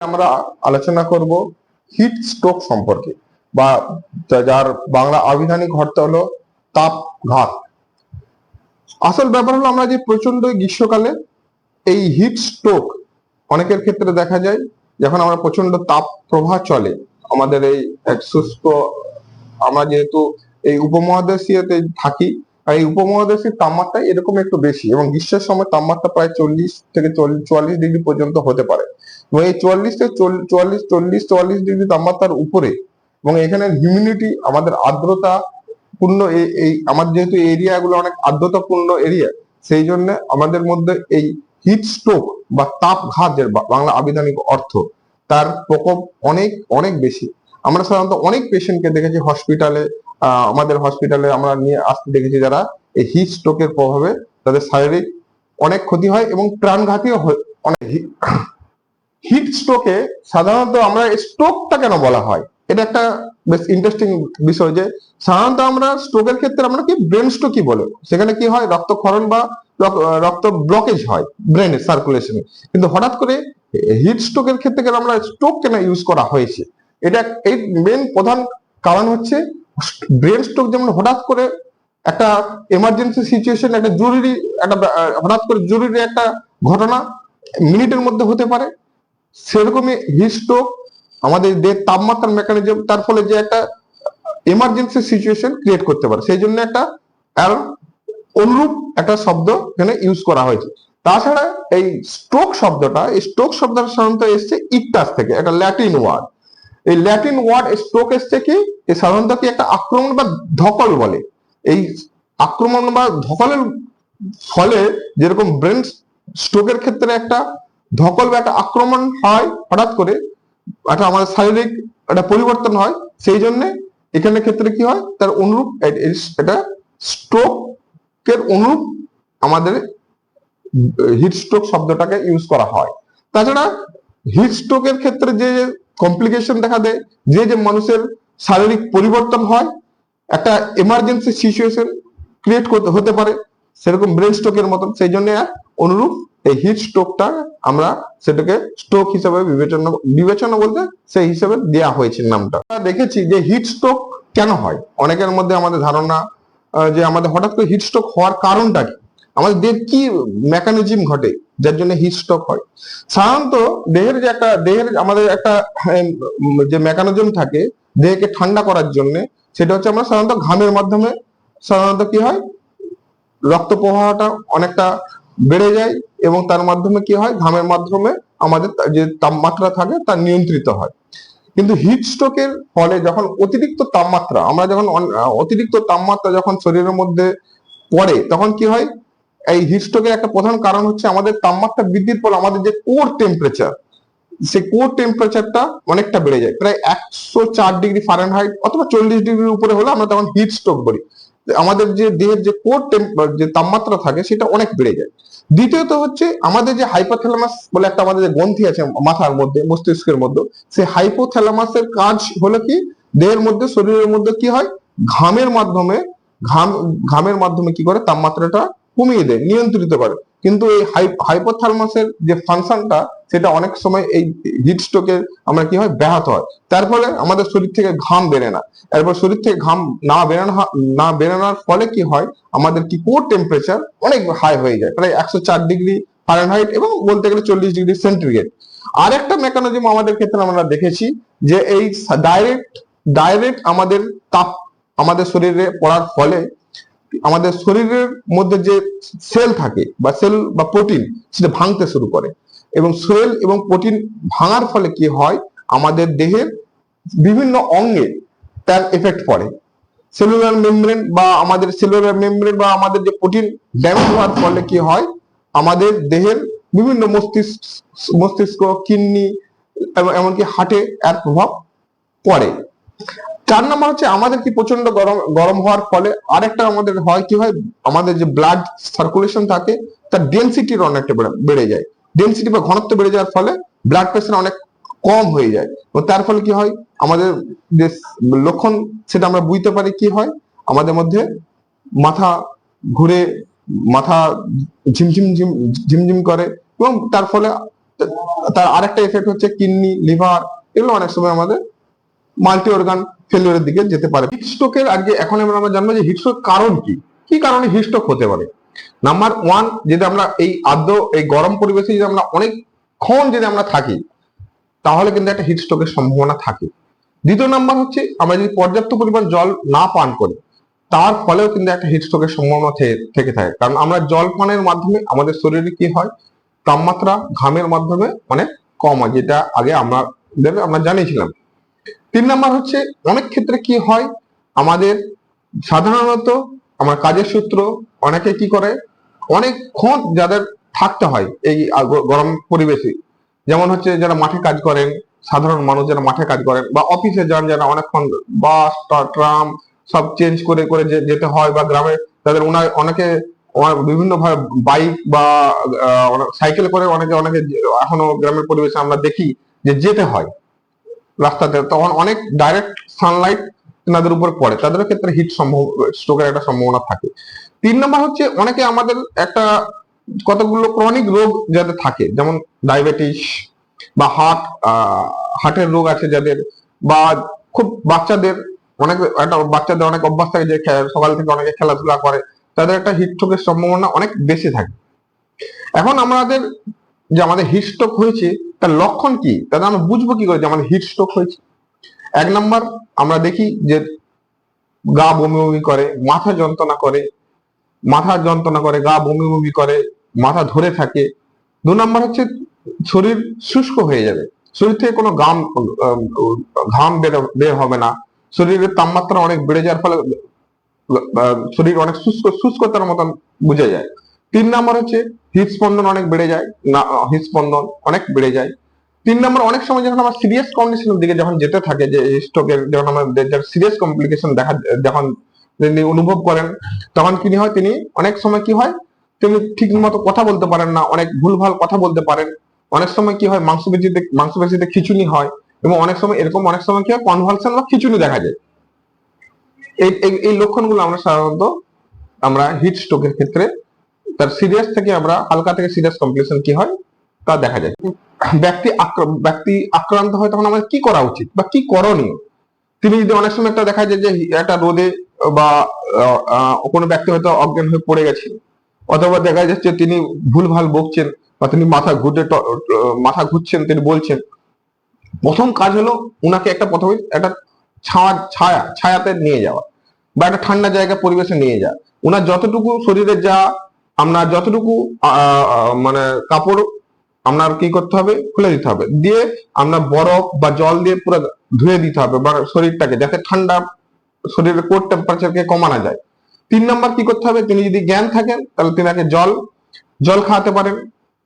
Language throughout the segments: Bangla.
আমরা আলোচনা করব হিট স্ট্রোক সম্পর্কে বা যার বাংলা আবিধানিক অর্থ হলো তাপ ঘাত। আসল ব্যাপার হলো আমরা যে প্রচণ্ড গ্রীষ্মকালে এই হিট স্ট্রোক অনেকের ক্ষেত্রে দেখা যায়, যখন আমরা প্রচণ্ড তাপ প্রবাহ চলে, আমাদের এই এক শুষ্ক আমরা যেহেতু এই উপমহাদেশীয়তে থাকি আর এই উপমহাদেশের তাপমাত্রা এরকম একটু বেশি এবং গ্রীষ্মের সময় তাপমাত্রা প্রায় চল্লিশ থেকে চুয়াল্লিশ ডিগ্রি পর্যন্ত হতে পারে। এবং এই চুয়াল্লিশ থেকে চুয়াল্লিশ, চল্লিশ, চুয়াল্লিশ ডিগ্রি তাপমাত্রার উপরে এবং এখানে হিউমিডিটি আমাদের আর্দ্রতা পূর্ণ এই- আমাদের যেহেতু এরিয়া গুলো অনেক আর্দ্রতাপূর্ণ এরিয়া সেই জন্য আমাদের মধ্যে এই হিট স্ট্রোক বা তাপঘাত যে বা- বাংলা আবিধানিক অর্থ, তার প্রকোপ অনেক অনেক বেশি। আমরা সাধারণত অনেক পেশেন্টকে দেখেছি হসপিটালে আমাদের হসপিটালে আমরা নিয়ে আসতে দেখেছি যারা এই হিট স্ট্রোকের প্রভাবে তাদের শারীরিক অনেক ক্ষতি হয় এবং প্রাণঘাতীও অনেক হিট স্ট্রোকে সাধারণত আমরা স্ট্রোকটা কেন বলা হয়? এটা একটা বেশ ইন্টারেস্টিং বিষয় যে সাধারণত আমরা স্ট্রোকের ক্ষেত্রে আমরা কি ব্রেন স্ট্রোক কি বলে? সেখানে কি হয়? রক্তক্ষরণ বা রক- রক্ত ব্লকেজ হয় ব্রেনের সার্কুলেশনে কিন্তু হঠাৎ করে হিট স্ট্রোকের ক্ষেত্রে কেন আমরা স্ট্রোক কেন ইউজ করা হয়েছে? এটা এই মেন প্রধান কারণ হচ্ছে ব্রেন স্ট্রোক যেমন হঠাৎ করে একটা এমার্জেন্সি সিচুয়েশন একটা জরুরি, একটা, হঠাৎ করে জরুরি একটা ঘটনা মিনিটের মধ্যে হতে পারে, সেরকমই হিট আমাদের দেহের তাপমাত্রার মেকানিজম তার ফলে যে একটা এমার্জেন্সি সিচুয়েশন ক্রিয়েট করতে পারে। সেই জন্য একটা অনুরূপ একটা শব্দ এখানে ইউজ করা হয়েছে। তাছাড়া এই স্ট্রোক শব্দটা, এই স্ট্রোক শব্দটা সাধারণত এসছে ইকটাস থেকে, একটা ল্যাটিন ওয়ার্ড এই ল্যাটিন ওয়ার্ড স্ট্রোক এসছে কি এই সাধারণত কি একটা আক্রমণ বা ধকল বলে? এই আক্রমণ বা ধকলের ফলে যেরকম ব্রেন স্ট্রোকের ক্ষেত্রে একটা ধকল বা একটা আক্রমণ হয়, হঠাৎ করে একটা আমাদের শারীরিক একটা পরিবর্তন হয়, সেই জন্য এখানে ক্ষেত্রে কি হয়? তার অনুরূপ এ- এ- এটা স্ট্রোকের অনুরূপ আমাদের হিট স্ট্রোক শব্দটাকে ইউজ করা হয়। তাছাড়া হিট স্ট্রোকের ক্ষেত্রে যে কমপ্লিকেশন দেখা দেয়, যে যে মানুষের শারীরিক পরিবর্তন হয়, একটা এমার্জেন্সি সিচুয়েশন ক্রিয়েট করতে হতে পারে, সেরকম ব্রেন স্ট্রোকের মতন। সেই জন্য অনুরূপ এই হিট স্ট্রোকটা আমরা সেটাকে স্ট্রোক হিসেবে বিবেচনা বিবেচনা বলতে সেই হিসেবে দেয়া হয়েছে নামটা। দেখেছি যে হিট স্ট্রোক কেন হয়? অনেকের মধ্যে আমাদের ধারণা যে আমাদের হঠাৎ করে হিট স্ট্রোক হওয়ার কারণটা কি? আমাদের দেহের কি মেকানিজম ঘটে? যার জন্য হিট স্ট্রোক হয়। সাধারণত দেহের যে একটা, দেহের আমাদের একটা যে মেকানিজম থাকে, দেহকে ঠান্ডা করার জন্য, সেটা হচ্ছে আমরা সাধারণত ঘামের মাধ্যমে, সাধারণত কি হয়? রক্ত প্রবাহটা অনেকটা বেড়ে যায় এবং তার মাধ্যমে কি হয়? ঘামের মাধ্যমে আমাদের যে তাপমাত্রা থাকে, তা নিয়ন্ত্রিত হয়। কিন্তু হিট স্ট্রোকের ফলে যখন অতিরিক্ত তাপমাত্রা, আমরা যখন অতিরিক্ত তাপমাত্রা যখন শরীরের মধ্যে পড়ে, তখন কি হয়? এই হিট স্ট্রোকের একটা প্রধান কারণ হচ্ছে আমাদের তাপমাত্রা বৃদ্ধির ফলে আমাদের যে কোর টেম্পারেচার সেই কোর টেম্পারেচারটা অনেকটা বেড়ে যায়। প্রায় একশো চার ডিগ্রি ফারেনহাইট অথবা চল্লিশ ডিগ্রির উপরে হলে আমরা তখন হিট স্ট্রোক বলি। আমাদের যে দেহের যে কোর যে তাপমাত্রা থাকে, সেটা অনেক বেড়ে যায়। দ্বিতীয়ত হচ্ছে আমাদের যে হাইপোথ্যালামাস বলে একটা আমাদের যে গ্রন্থি আছে মাথার মধ্যে, মস্তিষ্কের মধ্যে, সেই হাইপোথ্যালামাসের কাজ হলো কি? দেহের মধ্যে, শরীরের মধ্যে কি হয়? ঘামের মাধ্যমে, ঘাম ঘামের মাধ্যমে কি করে? তাপমাত্রাটা কমিয়ে দেয়, নিয়ন্ত্রিত করে। কিন্তু এই হাইপোথ্যালামাসের যে ফাংশনটা সেটা অনেক সময় এই হিট স্ট্রোকের আমরা কি হয়, ব্যাহত হয়। তার ফলে আমাদের শরীর থেকে ঘাম বেড়ে না। এরপর শরীর থেকে ঘাম না বেরোনো না বেরোনোর ফলে কি হয়, আমাদের কি কোর টেম্পারেচার অনেক হাই হয়ে যায়, প্রায় একশো চার ডিগ্রি ফারেনহাইট এবং বলতে গেলে চল্লিশ ডিগ্রি সেন্টিগ্রেড আর একটা মেকানিজম আমাদের ক্ষেত্রে আমরা দেখেছি যে এই ডাইরেক্ট ডাইরেক্ট আমাদের তাপ আমাদের শরীরে পড়ার ফলে আমাদের শরীরের মধ্যে যে সেল থাকে বা সেল বা প্রোটিন সেটা ভাঙতে শুরু করে। এবং সেল এবং প্রোটিন ভাঙার ফলে কি হয়? আমাদের দেহের বিভিন্ন অঙ্গে তার এফেক্ট পড়ে। সেলুলার মেমব্রেন বা আমাদের সেলুলার মেমব্রেন বা আমাদের যে প্রোটিন ড্যামেজ হওয়ার ফলে কি হয়? আমাদের দেহের বিভিন্ন মস্তিষ্ক মস্তিষ্ক, কিডনি এমনকি হার্টে এর প্রভাব পড়ে। চার নাম্বার হচ্ছে আমাদের কি প্রচণ্ড গরম গরম হওয়ার ফলে আরেকটা আমাদের হয় কি হয়, আমাদের যে ব্লাড সার্কুলেশন থাকে, তার ডেন্সিটির অনেকটা বেড়ে- যায়। ডেন্সিটি বা ঘনত্ব বেড়ে যাওয়ার ফলে ব্লাড প্রেশার অনেক কম হয়ে যায়। এবং তার ফলে কি হয়, আমাদের যে লক্ষণ, সেটা আমরা বুঝতে পারি কি হয়, আমাদের মধ্যে মাথা ঘুরে, মাথা ঝিমঝিম, ঝিম, ঝিমঝিম করে এবং তার ফলে তার আরেকটা এফেক্ট হচ্ছে কিডনি লিভার এগুলো অনেক সময় আমাদের মাল্টি অর্গান ফেলিওরের দিকে যেতে পারে। হিট স্ট্রোকের আগে এখন আমরা জানব যে হিট স্ট্রোক কারণ কি? কি কারণে হিট স্ট্রোক হতে পারে? নাম্বার ওয়ান যদি আমরা এই আদ্য এই গরম পরিবেশে যদি আমরা অনেকক্ষণ যদি আমরা থাকি, তাহলে কিন্তু একটা হিট স্ট্রোকের সম্ভাবনা থাকে। দ্বিতীয় নাম্বার হচ্ছে, আমরা যদি পর্যাপ্ত পরিমাণ জল না পান করি, তার ফলেও কিন্তু একটা হিট স্ট্রোকের সম্ভাবনা থেকে থাকে। কারণ আমরা জল পানের মাধ্যমে আমাদের শরীরে কি হয়? তাপমাত্রা ঘামের মাধ্যমে অনেক কম হয়, যেটা আগে আমরা আমরা জানিয়েছিলাম। তিন নাম্বার হচ্ছে, অনেক ক্ষেত্রে কি হয়? আমাদের সাধারণত আমার কাজের সূত্র অনেকে কি করে? অনেকক্ষণ যাদের থাকতে হয় এই গরম পরিবেশে। যেমন হচ্ছে যারা মাঠে কাজ করেন, সাধারণ মানুষ যারা মাঠে কাজ করেন বা অফিসে যান যারা অনেকক্ষণ বাস ট্রাম সব চেঞ্জ করে করে যেতে হয় বা গ্রামে তাদের অনেকে বিভিন্ন ভাবে বাইক বা সাইকেল করে অনেকে অনেকে এখনও গ্রামের পরিবেশে আমরা দেখি যে যেতে হয়। রাস্তাতে, তখন অনেক ডাইরেক্ট সানলাইট তাদের উপর পড়ে। তাদের ক্ষেত্রে হিট সম্ভব স্ট্রোকের একটা সম্ভাবনা থাকে। তিন নম্বর হচ্ছে, অনেকে আমাদের একটা কতগুলো ক্রনিক রোগ যাদের থাকে, যেমন ডায়াবেটিস বা হার্ট হার্টের রোগ আছে যাদের, বা খুব বাচ্চাদের অনেক, একটা বাচ্চাদের অনেক অভ্যাস থাকে যে সকাল থেকে অনেকে খেলাধুলা করে, তাদের একটা হিট স্ট্রোকের সম্ভাবনা অনেক বেশি থাকে। এখন আমাদের যে আমাদের হিট স্ট্রোক হয়েছে তার লক্ষণ কি? তাহলে আমরা বুঝব কি করে যে আমাদের হিট স্ট্রোক হয়েছে। এক নাম্বার, আমরা দেখি যে গা বমি বমি করে, মাথা যন্ত্রণা করে, মাথা যন্ত্রণা করে, গা বমি বমি করে, মাথা ধরে থাকে। দু নাম্বার হচ্ছে শরীর শুষ্ক হয়ে যাবে। শরীর থেকে কোনো গাম ঘাম বের- হবে না। শরীরের তাপমাত্রা অনেক বেড়ে যাওয়ার ফলে শরীর অনেক শুষ্ক, শুষ্কতার মতন বুঝে যায়। তিন নাম্বার হচ্ছে হৃদস্পন্দন অনেক বেড়ে যায়, না হৃদস্পন্দন অনেক বেড়ে যায়। তিন নম্বর, অনেক সময় যখন আমার সিরিয়াস কন্ডিশনের দিকে যখন যেতে থাকে, যে স্ট্রোকের যখন আমাদের সিরিয়াস কমপ্লিকেশন দেখা, যখন তিনি অনুভব করেন, তখন কি হয়, তিনি অনেক সময় কি হয়, তিনি ঠিক মতো কথা বলতে পারেন না, অনেক ভুলভাল কথা বলতে পারেন। অনেক সময় কি হয়, মাংসপেশিতে মাংসপেশিতে খিচুনি হয় এবং অনেক সময়, এরকম অনেক সময় কি হয় কনভালশন বা খিচুনি দেখা যায়। এই, এই- এই লক্ষণগুলো আমরা সাধারণত আমরা হিট স্ট্রোকের ক্ষেত্রে তার সিরিয়াস থেকে আমরা হালকা থেকে সিরিয়াস কমপ্লিকেশন কি হয় তা দেখা যায়। ব্যক্তি ব্যক্তি আক্রান্ত হয় তখন আমাদের কি করা উচিত বা কি করণীয়? তিনি যদি অনেক সময় একটা দেখা যায় যে একটা রোদে বা কোনো ব্যক্তি হয়তো অজ্ঞান হয়ে পড়ে গেছে অথবা দেখা যাচ্ছে তিনি ভুলভাল বকছেন বা তিনি মাথা ঘুরে মাথা ঘুরছেন, তিনি বলছেন। প্রথম কাজ হলো উনাকে একটা প্রথমে একটা ছায়া ছায়া, ছায়াতে নিয়ে যাওয়া বা একটা ঠান্ডা জায়গা পরিবেশে নিয়ে যাওয়া। উনার যতটুকু শরীরে যা আমরা যতটুকু মানে কাপড় আপনার কি করতে হবে? খুলে দিতে হবে। দিয়ে আমরা বরফ বা জল দিয়ে পুরো ধুয়ে দিতে হবে বা শরীরটাকে যাতে ঠান্ডা শরীরের কোর টেম্পারেচারকে কমানো যায়। তিন নাম্বার কি করতে হবে? তিনি যদি জ্ঞান থাকেন, তাহলে তিনাকে জল জল খাওয়াতে পারেন।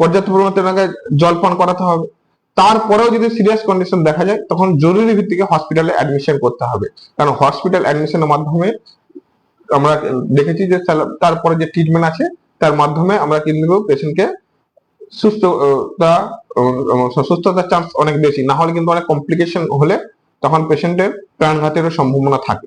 পর্যাপ্ত পরিমাণে তেনাকে জল পান করাতে হবে। তারপরেও যদি সিরিয়াস কন্ডিশন দেখা যায়, তখন জরুরি ভিত্তিকে হসপিটালে অ্যাডমিশন করতে হবে। কারণ হসপিটাল অ্যাডমিশনের মাধ্যমে আমরা দেখেছি যে তারপরে যে ট্রিটমেন্ট আছে তার মাধ্যমে আমরা কিন্তু পেশেন্টকে সুস্থ আহ, তা আহ, সুস্থতার চান্স অনেক বেশি। না হলে কিন্তু অনেক কমপ্লিকেশন হলে তখন পেশেন্টের প্রাণঘাতেরও সম্ভাবনা থাকে।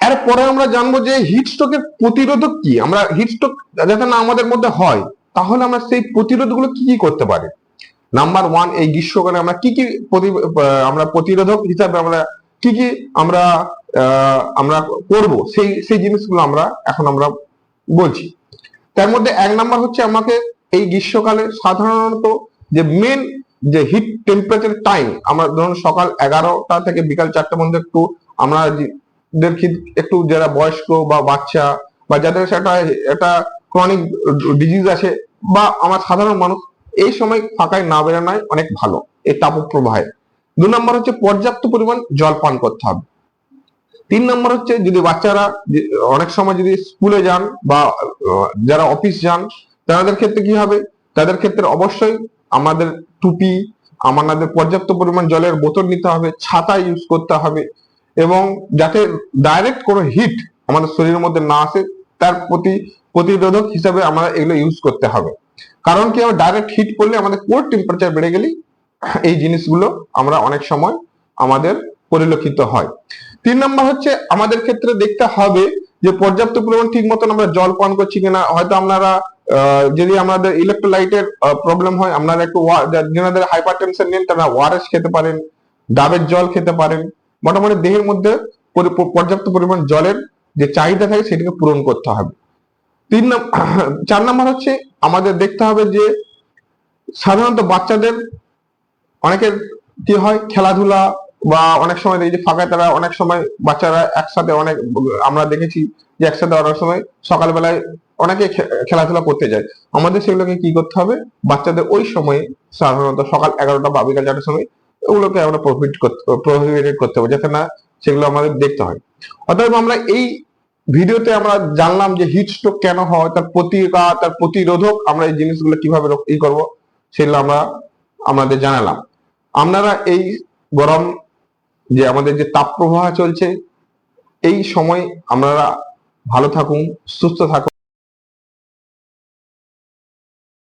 এরপরে আমরা জানব যে হিট স্ট্রোকের প্রতিরোধক কি? আমরা হিট স্ট্রোক যাতে না আমাদের মধ্যে হয় তাহলে আমরা সেই প্রতিরোধগুলো কি কি করতে পারি? নাম্বার ওয়ান এই গ্রীষ্মকালে আমরা কি কি আমরা প্রতিরোধক হিসাবে আমরা কি কি আমরা আমরা করব? সেই সেই জিনিসগুলো আমরা এখন আমরা বলছি। তার মধ্যে এক নাম্বার হচ্ছে আমাকে এই গ্রীষ্মকালে সাধারণত যে মেন যে হিট টেম্পারেচার টাইম আমরা ধরুন সকাল এগারোটা থেকে বিকাল চারটা মধ্যে একটু আমরা একটু যারা বয়স্ক বা বাচ্চা বা যাদের একটা একটা ক্রনিক ডিজিজ আছে বা আমার সাধারণ মানুষ, এই সময় ফাঁকায় না বেরোনোই অনেক ভালো, এই তাপপ্রবাহে। দু নম্বর হচ্ছে পর্যাপ্ত পরিমাণ জল পান করতে হবে। তিন নম্বর হচ্ছে যদি বাচ্চারা অনেক সময় যদি স্কুলে যান বা যারা অফিস যান, তাদের ক্ষেত্রে কি হবে? তাদের ক্ষেত্রে অবশ্যই আমাদের টুপি, আমাদের পর্যাপ্ত পরিমাণ জলের বোতল নিতে হবে, ছাতা ইউজ করতে হবে এবং যাতে ডাইরেক্ট কোনো হিট আমাদের শরীরের মধ্যে না আসে, তার প্রতি, প্রতিরোধক হিসাবে আমরা এগুলো ইউজ করতে হবে। কারণ কি, আমরা ডাইরেক্ট হিট করলে আমাদের কোর টেম্পারেচার বেড়ে গেলেই এই জিনিসগুলো আমরা অনেক সময় আমাদের পরিলক্ষিত হয়। তিন নম্বর হচ্ছে আমাদের ক্ষেত্রে দেখতে হবে যে পর্যাপ্ত পরিমাণ ঠিক মতন আমরা জল পান করছি কিনা। হয়তো আপনারা যদি আমাদের ইলেকট্রোলাইটের প্রবলেম হয়, আপনারা একটু যেনাদের হাইপার টেনশন নেন, তারা ওয়ারেস খেতে পারেন, ডাবের জল খেতে পারেন। মোটামুটি দেহের মধ্যে পর্যাপ্ত পরিমাণ জলের যে চাহিদা থাকে, সেটাকে পূরণ করতে হবে। তিন চার নাম্বার হচ্ছে আমাদের দেখতে হবে যে সাধারণত বাচ্চাদের অনেকের কি হয়, খেলাধুলা বা অনেক সময় দেখি যে ফাঁকায় তারা অনেক সময় বাচ্চারা একসাথে অনেক, আমরা দেখেছি যে একসাথে অনেক সময় সকালবেলায় অনেকে খেলাধুলা করতে যায়। আমাদের সেগুলোকে কি করতে হবে? বাচ্চাদের ওই সময়ে সাধারণত সকাল এগারোটা বা বিকাল চারটার সময় ওগুলোকে আমরা প্রফিট করতে করতে হবে যাতে না সেগুলো আমাদের দেখতে হয়। অতএব আমরা এই ভিডিওতে আমরা জানলাম যে হিট স্ট্রোক কেন হয়, তার প্রতিকার, তার প্রতিরোধক আমরা এই জিনিসগুলো কীভাবে ই করব, সেগুলো আমরা, আমাদের জানালাম। আপনারা এই গরম যে আমাদের যে তাপ প্রবাহ চলছে এই সময় আমরা ভালো থাকুন সুস্থ থাকুন।